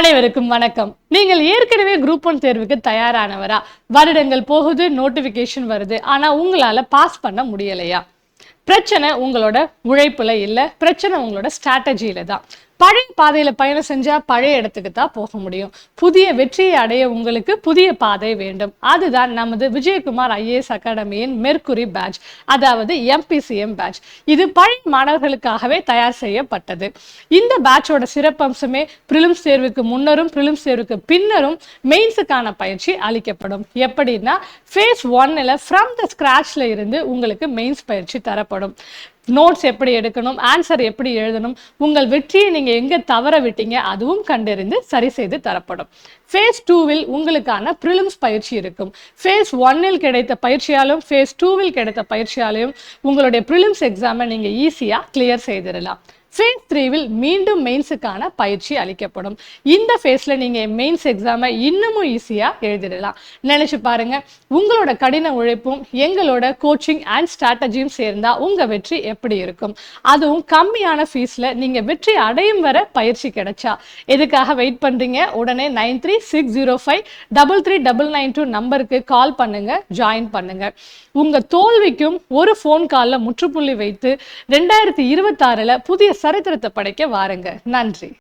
அனைவருக்கும் வணக்கம். நீங்கள் ஏற்கனவே குரூப் ஒன் தேர்வுக்கு தயாரானவரா? வருடங்கள் போகுது நோட்டிபிகேஷன் வருது. ஆனா உங்களால பாஸ் பண்ண முடியலையா? பிரச்சனை உங்களோட உழைப்புல இல்ல பிரச்சனை உங்களோட ஸ்ட்ராட்டஜியில தான். பழைய பாதையில் பயணம் செஞ்சால் பழைய இடத்துக்கு தான் போக முடியும். புதிய வெற்றியை அடைய உங்களுக்கு புதிய பாதை வேண்டும். அதுதான் நமது விஜயகுமார் ஐஏஎஸ் அகாடமியின் மெர்குரி பேட்ச் அதாவது எம்பிசிஎம் பேட்ச். இது பழைய மாணவர்களுக்காகவே தயார் செய்யப்பட்டது. இந்த பேட்சோட சிறப்பம்சமே பிரிலிம்ஸ் தேர்வுக்கு முன்னரும் பிரிலிம்ஸ் தேர்வுக்கு பின்னரும் மெயின்ஸுக்கான பயிற்சி அளிக்கப்படும். எப்படின்னா ஃபேஸ் ஒன்னில் ஃப்ரம் த ஸ்கிராச்சில் இருந்து உங்களுக்கு மெயின்ஸ் பயிற்சி தரப்படும். நோட்ஸ் எப்படி எடுக்கணும்? ஆன்சர் எப்படி எழுதணும்? உங்கள் வெற்றியை நீங்கள் எங்கே தவற விட்டீங்க? அதுவும் கண்டறிந்து சரி செய்து தரப்படும். ஃபேஸ் டூவில் உங்களுக்கான ப்ரிலிம்ஸ் பயிற்சி இருக்கும். ஃபேஸ் ஒன்னில் கிடைத்த பயிற்சியாலும் ஃபேஸ் டூவில் கிடைத்த பயிற்சியாலையும் உங்களுடைய ப்ரிலிம்ஸ் எக்ஸாமை நீங்கள் ஈஸியாக கிளியர் செய்திடலாம். ஃபேஸ் த்ரீவில் மீண்டும் மெயின்ஸுக்கான பயிற்சி அளிக்கப்படும். இந்த ஃபேஸில் நீங்கள் மெயின்ஸ் எக்ஸாமை இன்னமும் ஈஸியாக எழுதிடலாம். நினச்சி பாருங்க உங்களோட கடின உழைப்பும் எங்களோட கோச்சிங் அண்ட் ஸ்ட்ராட்டஜியும் சேர்ந்தால் உங்கள் வெற்றி எப்படி இருக்கும்? அதுவும் கம்மியான ஃபீஸில் நீங்கள் வெற்றி அடையும் வர பயிற்சி கிடைச்சா. எதுக்காக வெயிட் பண்ணுறீங்க உடனே nine three six zero five double three double nine two நம்பருக்கு கால் பண்ணுங்க ஜாயின் பண்ணுங்க. உங்கள் தோல்விக்கும் ஒரு ஃபோன் காலில் முற்றுப்புள்ளி வைத்து ரெண்டாயிரத்தி இருபத்தாறில் புதிய சரித்திரத்தை படைக்க வாருங்க. நன்றி.